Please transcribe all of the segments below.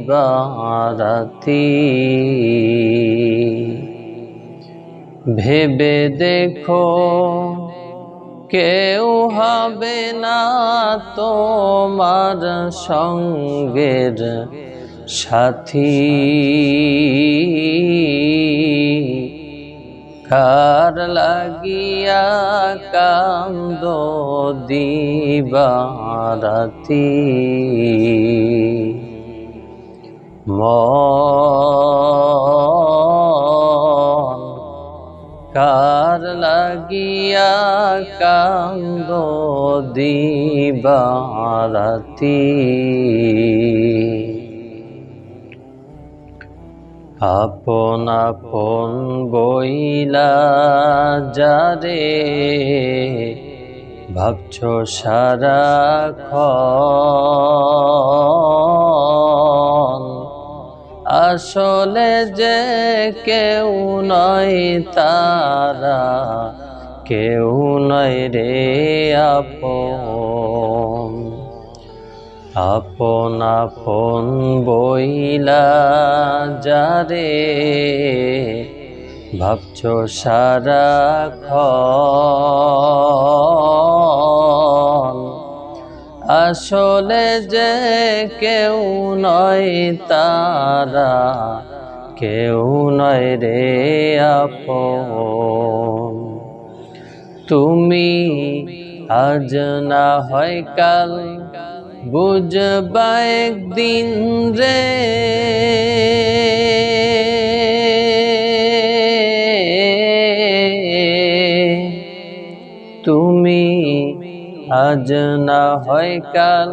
দিবারাতি ভেবে দেখো কেউ হবে না তোমার সঙ্গের সাথী। কার লাগিয়া কান্দ দিবারাতি? মন কার লাগিয়া কান্দ দিবারাতি? আপন আপন বইলা যারে ভাবছ সারা আসলে যে কেউ নয় তারা, কেউ নয় রে আপন। আপন আপন বইলা যারে, ভাবছ সারা আসলে যে কেউ নয় তারা, কেউ নয় রে আপন। তুমি আজ না হয় কাল বুঝবা একদিন রে। তুমি আজ না হয় কাল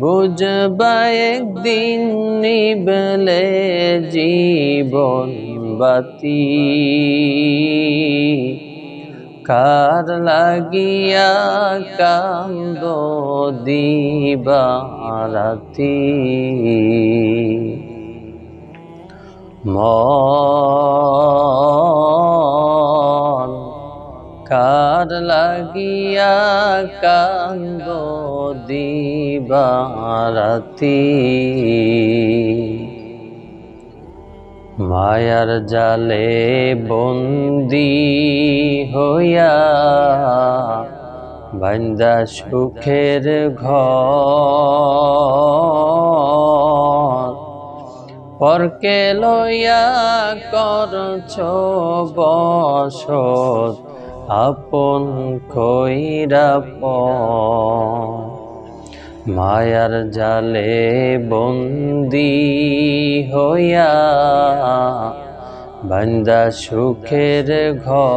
বুঝবা একদিন নিবলে জীবন বাতি। কার লাগিয়া কান্দ দিবারাতি মন কার লাগিয়া কান্দ দিবারাতি? মায়ার জালে বন্দি হইয়া বান্দা সুখের ঘর। পরকে লইয়া করছ বসত আপন কইরা মায়ার জালে বন্দি হইয়া বান্দা সুখের ঘর।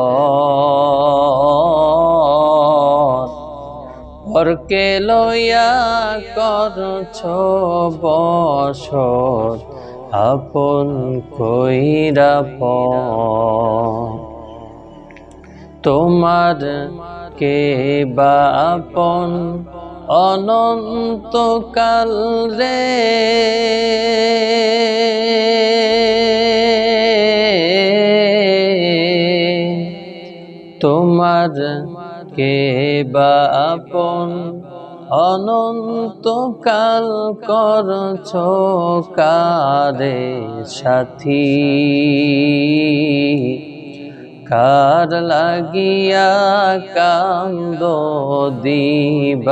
পরকে লইয়া করছ বসত, আপন কইরা তোমার কে বা আপন? অনন্তকাল রে। তোমার কে বা আপন? অনন্তকাল করছ কারে সাথী? কার লাগিয়া কান্দ দিবারাতি?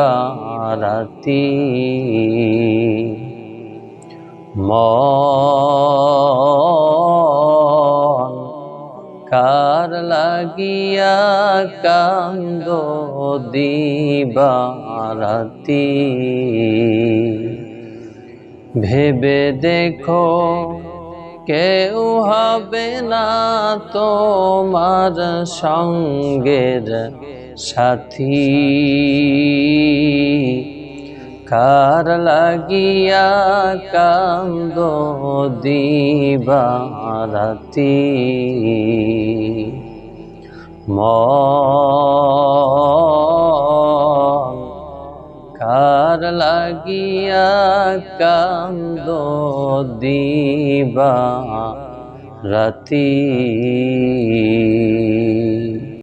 মন কার লাগিয়া কান্দ দিবারাতি? ভেবে দেখো কেউ হবে না তোমার সঙ্গের সাথী। কার লাগিয়া কান্দ দিবা রাতি মন কার লাগিয়া কান্দ দিবা রাতি।